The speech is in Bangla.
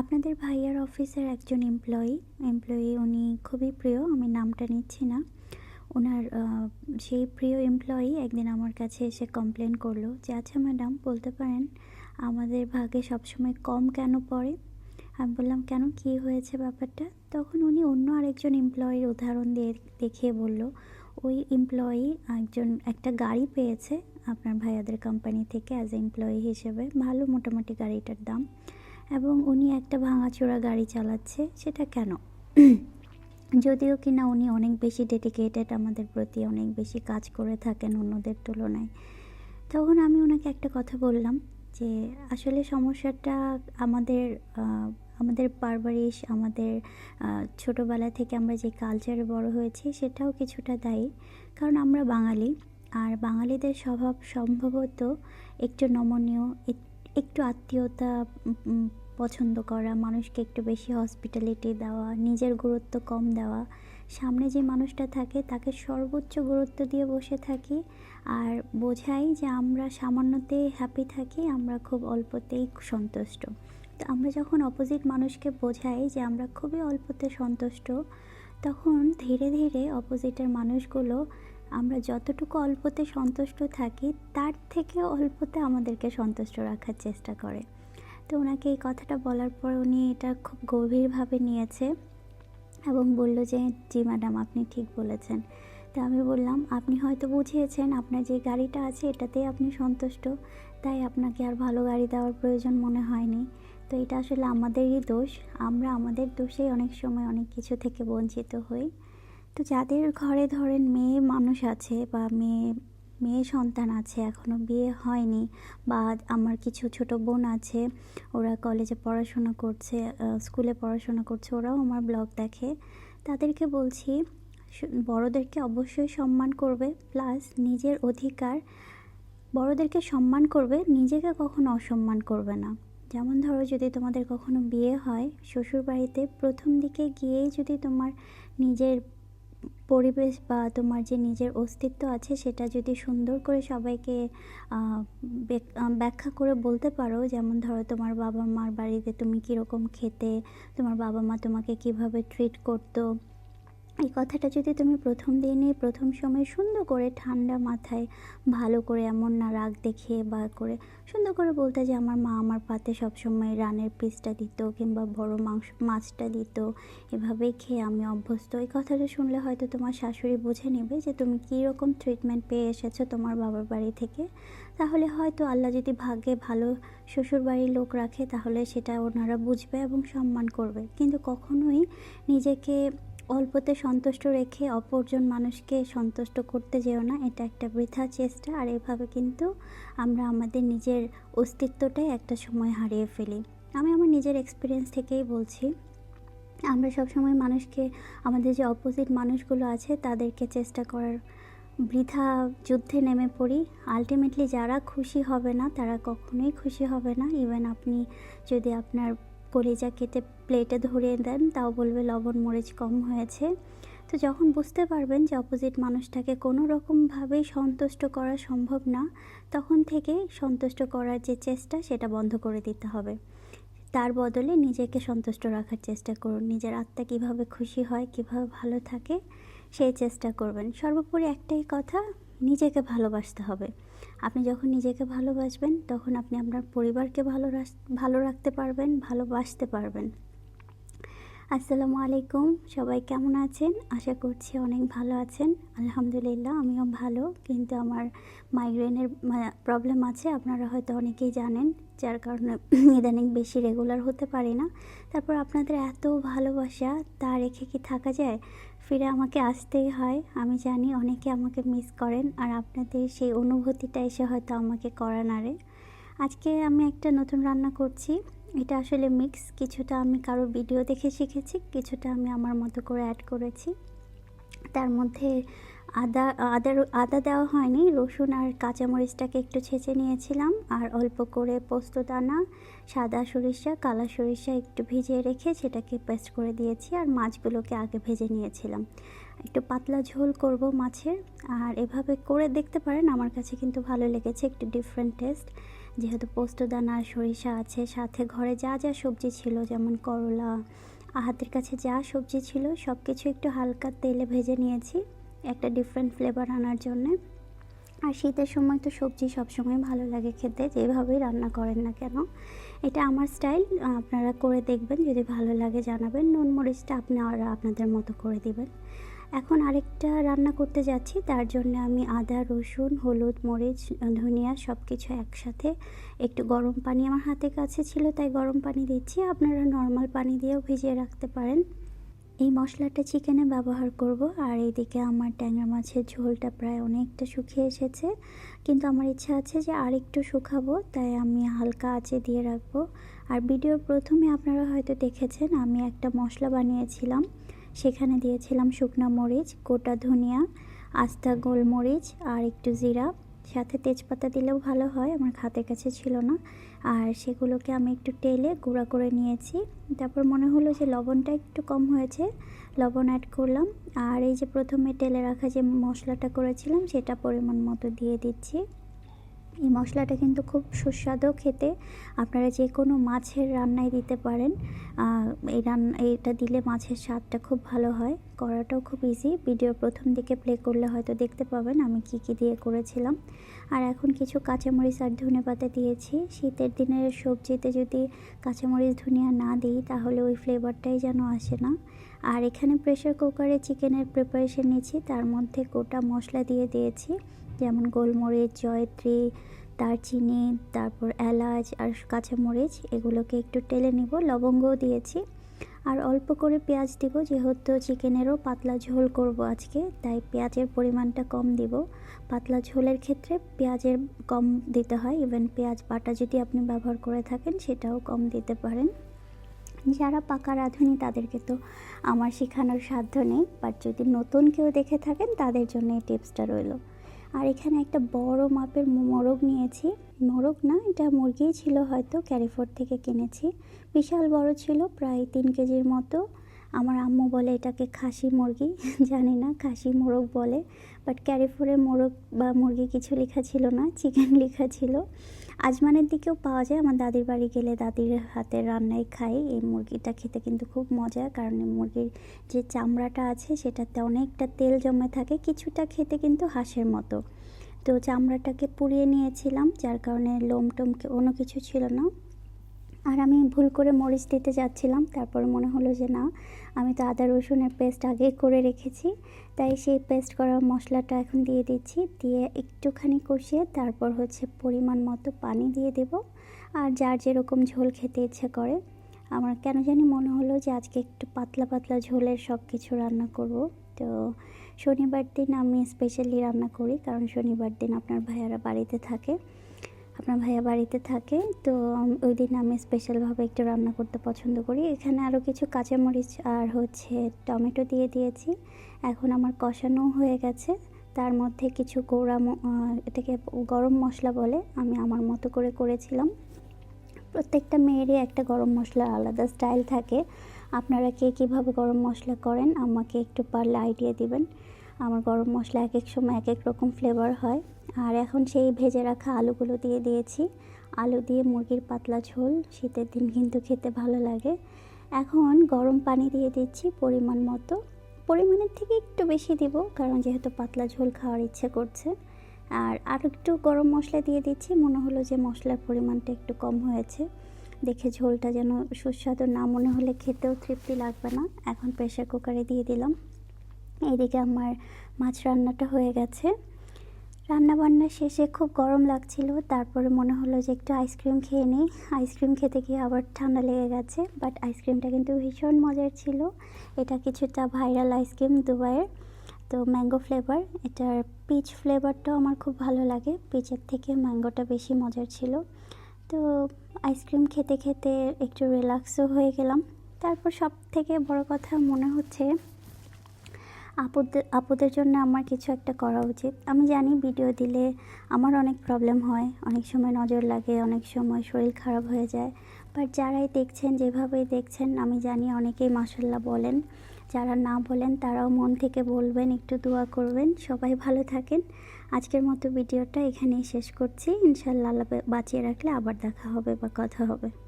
আপনাদের ভাইয়ার অফিসের একজন এমপ্লয়ি এমপ্লয়ি উনি খুবই প্রিয়, আমি নামটা নিচ্ছি না। ওনার সেই প্রিয় এমপ্লয়ি একদিন আমার কাছে এসে কমপ্লেন করল যে আচ্ছা ম্যাডাম বলতে পারেন আমাদের ভাগে সবসময় কম কেন পড়ে? আমি বললাম, কেন? কী হয়েছে ব্যাপারটা? তখন উনি অন্য আরেকজন এমপ্লয়ির উদাহরণ দিয়ে দেখিয়ে বলল, ওই এমপ্লয়ি একজন, একটা গাড়ি পেয়েছে আপনার ভাইয়াদের কোম্পানি থেকে অ্যাজ এমপ্লয়ি হিসেবে, ভালো মোটামুটি গাড়িটার দাম। এবং উনি একটা ভাঙাচোরা গাড়ি চালাচ্ছে, সেটা কেন? যদিও কিনা উনি অনেক বেশি ডেডিকেটেড আমাদের প্রতি অনেক বেশি কাজ করে থাকেন অন্যদের তুলনায়। তখন আমি ওনাকে একটা কথা বললাম যে, আসলে সমস্যাটা আমাদের আমাদের পারবারিশ আমাদের ছোটোবেলা থেকে আমরা যে কালচারে বড় হয়েছি, সেটাও কিছুটা দায়ী। কারণ আমরা বাঙালি, আর বাঙালিদের স্বভাব সম্ভবত একটু নমনীয় একটু আত্মীয়তা পছন্দ করা, মানুষকে একটু বেশি হসপিটালিটি দেওয়া, নিজের গুরুত্ব কম দেওয়া, সামনে যে মানুষটা থাকে তাকে সর্বোচ্চ গুরুত্ব দিয়ে বসে থাকি আর বোঝাই যে আমরা সামান্যতে হ্যাপি থাকি, আমরা খুব অল্পতেই সন্তুষ্ট। তো আমরা যখন অপোজিট মানুষকে বোঝাই যে আমরা খুবই অল্পতে সন্তুষ্ট, তখন ধীরে ধীরে অপোজিটের মানুষগুলো আমরা যতটুকু অল্পতে সন্তুষ্ট থাকি, তার থেকে অল্পতে আমাদেরকে সন্তুষ্ট রাখার চেষ্টা করে। তো ওনাকে এই কথাটা বলার পর উনি এটা খুব গভীরভাবে নিয়েছে এবং বলল যে, জি ম্যাডাম, আপনি ঠিক বলেছেন। তো আমি বললাম, আপনি হয়তো বুঝিয়েছেন, আপনার যে গাড়িটা আছে এটাতেই আপনি সন্তুষ্ট, তাই আপনাকে আর ভালো গাড়ি দেওয়ার প্রয়োজন মনে হয়নি। তো এটা আসলে আমাদেরই দোষ, আমরা আমাদের দোষেই অনেক সময় অনেক কিছু থেকে বঞ্চিত হই। তো যাদের ঘরে ধরেন মেয়ে মানুষ আছে বা মেয়ে মেয়ে সন্তান আছে এখনও বিয়ে হয়নি বা আমার কিছু ছোট বোন আছে, ওরা কলেজে পড়াশোনা করছে স্কুলে পড়াশোনা করছে, ওরাও আমার ব্লগ দেখে। তাদেরকে বলছি বড়দেরকে অবশ্যই সম্মান করবে প্লাস নিজের অধিকার, বড়দেরকে সম্মান করবে, নিজেকে কখনো অসম্মান করবে না। যেমন ধরো যদি তোমাদের কখনো বিয়ে হয়, শ্বশুরবাড়িতে প্রথম দিকে গিয়েই যদি তোমার নিজের পরিবেশ বা তোমার যে নিজের অস্তিত্ব আছে সেটা যদি সুন্দর করে সবাইকে ব্যাখ্যা করে বলতে পারো, যেমন ধরো তোমার বাবা মার বাড়িতে তুমি কীরকম খেতে, তোমার বাবা মা তোমাকে কীভাবে ট্রিট করতো এই কথাটা যদি তুমি প্রথম দিনই প্রথম সময় সুন্দর করে ঠান্ডা মাথায়, ভালো করে এমন না রাগ দেখিয়ে বা করে সুন্দর করে বলতে যে আমার মা আমার পাতে সবসময় রানের পিসটা দিত কিংবা বড় মাংস, মাছটা দিত, এভাবে খেয়ে আমি অভ্যস্ত। এই কথাটা শুনলে হয়তো তোমার শাশুড়ি বুঝে নেবে যে তুমি কী রকম ট্রিটমেন্ট পেয়ে এসেছ তোমার বাবার বাড়ি থেকে। তাহলে হয়তো আল্লাহ যদি ভাগ্যে ভালো শ্বশুর বাড়ির লোক রাখে তাহলে সেটা ওনারা বুঝবে এবং সম্মান করবে। কিন্তু কখনোই নিজেকে অল্পতে সন্তুষ্ট রেখে অপরজন মানুষকে সন্তুষ্ট করতে যেও না, এটা একটা বৃথা চেষ্টা। আর এভাবে কিন্তু আমরা আমাদের নিজের অস্তিত্বটাই একটা সময় হারিয়ে ফেলি। আমি আমার নিজের এক্সপিরিয়েন্স থেকেই বলছি, আমরা সবসময় মানুষকে, আমাদের যে অপোজিট মানুষগুলো আছে, তাদেরকে চেষ্টা করার বৃথা যুদ্ধে নেমে পড়ি। আলটিমেটলি যারা খুশি হবে না, তারা কখনোই খুশি হবে না। ইভেন আপনি যদি আপনার কলিজা কেটে প্লেটে ধরিয়ে দেন, তাও বলবে লবণ, মরিচ কম হয়েছে। তো যখন বুঝতে পারবেন যে অপোজিট মানুষটাকে কোনো রকমভাবেই সন্তুষ্ট করা সম্ভব না, তখন থেকে সন্তুষ্ট করার যে চেষ্টা, সেটা বন্ধ করে দিতে হবে। তার বদলে নিজেকে সন্তুষ্ট রাখার চেষ্টা করুন। নিজের আত্মা কীভাবে খুশি হয়, কীভাবে ভালো থাকে, সেই চেষ্টা করবেন। সর্বোপরি একটাই কথা, নিজেকে ভালোবাসতে হবে। আপনি যখন নিজেকে ভালোবাসবেন তখন আপনি আপনার পরিবারকে ভালো ভালো রাখতে পারবেন ভালোবাসতে পারবেন। আসসালামু আলাইকুম। সবাই কেমন আছেন? আশা করছি অনেক ভালো আছেন। আলহামদুলিল্লাহ, আমিও ভালো। কিন্তু আমার মাইগ্রেনের প্রবলেম আছে, আপনারা হয়তো অনেকেই জানেন, যার কারণে ইদানিং বেশি রেগুলার হতে পারি না। তারপর আপনাদের এত ভালোবাসা, তা রেখে কি থাকা যায়? ফিরে আমাকে আসতেই হয়। আমি জানি অনেকে আমাকে মিস করেন, আর আপনাদের সেই অনুভূতিটা এসে হয়তো আমাকে করা নাড়ে আজকে আমি একটা নতুন রান্না করছি। এটা আসলে মিক্স কিছুটা আমি কারও ভিডিও দেখে শিখেছি, কিছুটা আমি আমার মতো করে অ্যাড করেছি। তার মধ্যে আদা আদা আদা দেওয়া হয়নি, রসুন আর কাঁচামরিচটাকে একটু ছেঁচে নিয়েছিলাম, আর অল্প করে পোস্ত দানা, সাদা সরিষা, কালা সরিষা একটু ভিজিয়ে রেখে সেটাকে পেস্ট করে দিয়েছি, আর মাছগুলোকে আগে ভেজে নিয়েছিলাম। একটু পাতলা ঝোল করব মাছের, আর এভাবে করে দেখতে পারেন, আমার কাছে কিন্তু ভালো লেগেছে, একটু ডিফারেন্ট টেস্ট যেহেতু পোস্তদানা, সরিষা আছে, সাথে ঘরে যা যা সবজি ছিল, যেমন করলা হাতের কাছে যা সবজি ছিল সব কিছু একটু হালকা তেলে ভেজে নিয়েছি, একটা ডিফারেন্ট ফ্লেভার আনার জন্যে। আর শীতের সময় তো সবজি সবসময় ভালো লাগে খেতে, যেভাবেই রান্না করেন না কেন। এটা আমার স্টাইল আপনারা করে দেখবেন, যদি ভালো লাগে জানাবেন। নুন মরিচটা আপনারা আপনাদের মতো করে দিবেন। এখন আরেকটা রান্না করতে যাচ্ছি। তার জন্য আমি আদা, রসুন, হলুদ, মরিচ, ধনিয়া সব কিছু একসাথে। একটু গরম পানি আমার হাতে কাছে ছিল, তাই গরম পানি দিচ্ছি। আপনারা নর্মাল পানি দিয়েও ভিজিয়ে রাখতে পারেন। এই মশলাটা চিকেনে ব্যবহার করব। আর এইদিকে আমার ট্যাংরা মাছের ঝোলটা প্রায় অনেকটা শুকিয়ে এসেছে। কিন্তু আমার ইচ্ছা আছে যে আর একটু শুকাবো, তাই আমি হালকা আঁচে দিয়ে রাখব। আর ভিডিওর প্রথমে আপনারা হয়তো দেখেছেন, আমি একটা মশলা বানিয়েছিলাম। সেখানে দিয়েছিলাম শুকনো মরিচ, গোটা ধনিয়া, আস্তা গোলমরিচ আর একটু জিরা। সাথে তেজপাতা দিলেও ভালো হয়, আমার হাতের কাছে ছিল না। আর সেগুলোকে আমি একটু টেলে গুঁড়া করে নিয়েছি। তারপর মনে হলো যে লবণটা একটু কম হয়েছে, লবণ অ্যাড করলাম। আর এই যে প্রথমে টেলে রাখা যে মশলাটা করেছিলাম, সেটা পরিমাণ মতো দিয়ে দিচ্ছি। এই মশলাটা কিন্তু খুব সুস্বাদু খেতে। আপনারা যে কোনো মাছের রান্নায় দিতে পারেন। এই রান্না এটা দিলে মাছের স্বাদটা খুব ভালো হয়। করাটাও খুব ইজি ভিডিও প্রথম দিকে প্লে করলে হয়তো দেখতে পাবেন আমি কি কি দিয়ে করেছিলাম। আর এখন কিছু কাঁচামরিচ আর ধনে পাতা দিয়েছি। শীতের দিনের সবজিতে যদি কাঁচামরিচ, ধনিয়া না দিই, তাহলে ওই ফ্লেভারটাই যেন আসে না। আর এখানে প্রেশার কুকারে চিকেনের প্রিপারেশন নিয়েছি। তার মধ্যে গোটা মশলা দিয়ে দিয়েছি। যেমন গোলমরিচ, জয়ত্রী, দারচিনি, তারপর এলাচ আর কাঁচামরিচ এগুলোকে একটু টেলে নিব, লবঙ্গও দিয়েছি। আর অল্প করে পেঁয়াজ দিব, যেহেতু চিকেনেরও পাতলা ঝোল করব আজকে, তাই পেঁয়াজের পরিমাণটা কম দিব। পাতলা ঝোলের ক্ষেত্রে পেঁয়াজের কম দিতে হয়, ইভেন পেঁয়াজ বাটা যদি আপনি ব্যবহার করে থাকেন, সেটাও কম দিতে পারেন। যারা পাকা রাঁধুনি, তাদেরকে তো আমার শেখানোর সাধ্য নেই, বাট যদি নতুন কেউ দেখে থাকেন, তাদের জন্য এই টিপসটা রইল। আর এখানে একটা বড় মাপের মোরগ নিয়েছি। মোরগ না, এটা মুরগিই ছিল হয়তো ক্যারিফোর্ড থেকে কিনেছি। বিশাল বড় ছিল, প্রায় তিন কেজির মতো। আমার আম্মু বলে এটাকে খাসি মুরগি, জানি না খাসি মোরগ বলে বাট ক্যারিফোরে মোরগ বা মুরগি কিছু লেখা ছিল না চিকেন লেখা ছিল। আজমানের দিকেও পাওয়া যায়, আমার দাদির বাড়ি গেলে দাদির হাতের রান্নাই খাই। এই মুরগিটা খেতে কিন্তু খুব মজা, কারণ মুরগির যে চামড়াটা আছে, সেটাতে অনেকটা তেল জমে থাকে, কিছুটা খেতে কিন্তু হাঁসের মতো। তো চামড়াটাকে পুড়িয়ে নিয়েছিলাম, যার কারণে লোম টোম কোনো কিছু ছিল না। আর আমি ভুল করে মরিচ দিতে যাচ্ছিলাম, তারপর মনে হলো যে না আমি তো আদা রসুনের পেস্ট আগেই করে রেখেছি। তাই সেই পেস্ট করা মশলাটা এখন দিয়ে দিচ্ছি। দিয়ে একটুখানি কষিয়ে তারপর হচ্ছে পরিমাণ মতো পানি দিয়ে দেব। আর যার যেরকম ঝোল খেতে ইচ্ছে করে। আমার কেন জানি মনে হলো যে আজকে একটু পাতলা পাতলা ঝোলের সব কিছু রান্না করব। তো শনিবার দিন আমি স্পেশালি রান্না করি। কারণ শনিবার দিন আপনার ভাইয়ারা বাড়িতে থাকে। আপনার ভাইয়া বাড়িতে থাকে, তো ওই দিন আমি স্পেশালভাবে একটু রান্না করতে পছন্দ করি। এখানে আরও কিছু কাঁচামরিচ আর হচ্ছে টমেটো দিয়ে দিয়েছি। এখন আমার কষানো হয়ে গেছে। তার মধ্যে কিছু গোড়া এটাকে গরম মশলা বলে আমি আমার মতো করে করেছিলাম। প্রত্যেকটা মেয়েরই একটা গরম মশলার আলাদা স্টাইল থাকে। আপনারা কে কীভাবে গরম মশলা করেন আমাকে একটু পারলে আইডিয়া দিবেন। আমার গরম মশলা এক এক সময় এক এক রকম ফ্লেভার হয়। আর এখন সেই ভেজে রাখা আলুগুলো দিয়ে দিয়েছি। আলু দিয়ে মুরগির পাতলা ঝোল, শীতের দিন কিন্তু খেতে ভালো লাগে। এখন গরম পানি দিয়ে দিচ্ছি পরিমাণ মতো। পরিমাণের থেকে একটু বেশি দিব, কারণ যেহেতু পাতলা ঝোল খাওয়ার ইচ্ছে করছে। আর আর একটু গরম মশলা দিয়ে দিচ্ছি, মনে হলো যে মশলার পরিমাণটা একটু কম হয়েছে। দেখে ঝোলটা যেন সুস্বাদু না, মনে হলে খেতেও তৃপ্তি লাগবে না। এখন প্রেশার কুকারে দিয়ে দিলাম। এদিকে আমার মাছ রান্নাটা হয়ে গেছে। রান্না বান্না শেষে খুব গরম লাগছিল, তারপরে মনে হলো যে একটু আইসক্রিম খেয়ে নিই। আইসক্রিম খেতে গিয়ে আবার ঠান্ডা লেগে গেছে বাট আইসক্রিমটা কিন্তু ভীষণ মজার ছিল। এটা কিছুটা ভাইরাল আইসক্রিম দুবাইয়ের, তো ম্যাঙ্গো ফ্লেভার। এটার পিচ ফ্লেভারটাও আমার খুব ভালো লাগে, পিচের থেকে ম্যাঙ্গোটা বেশি মজার ছিল। তো আইসক্রিম খেতে খেতে একটু রিল্যাক্সও হয়ে গেলাম। তারপর সব থেকে বড় কথা মনে হচ্ছে আপুদের আপুদের জন্য আমার কিছু একটা করা উচিত। আমি জানি ভিডিও দিলে আমার অনেক প্রবলেম হয়। অনেক সময় নজর লাগে, অনেক সময় শরীর খারাপ হয়ে যায়। বাট যারাই দেখছেন, যেভাবেই দেখছেন, আমি জানি অনেকেই মাসাল্লাহ বলেন। যারা না বলেন, তারাও মন থেকে বলবেন, একটু দোয়া করবেন। সবাই ভালো থাকেন। আজকের মতো ভিডিওটা এখানেই শেষ করছি। ইনশাল্লাহ বাঁচিয়ে রাখলে আবার দেখা হবে বা কথা হবে।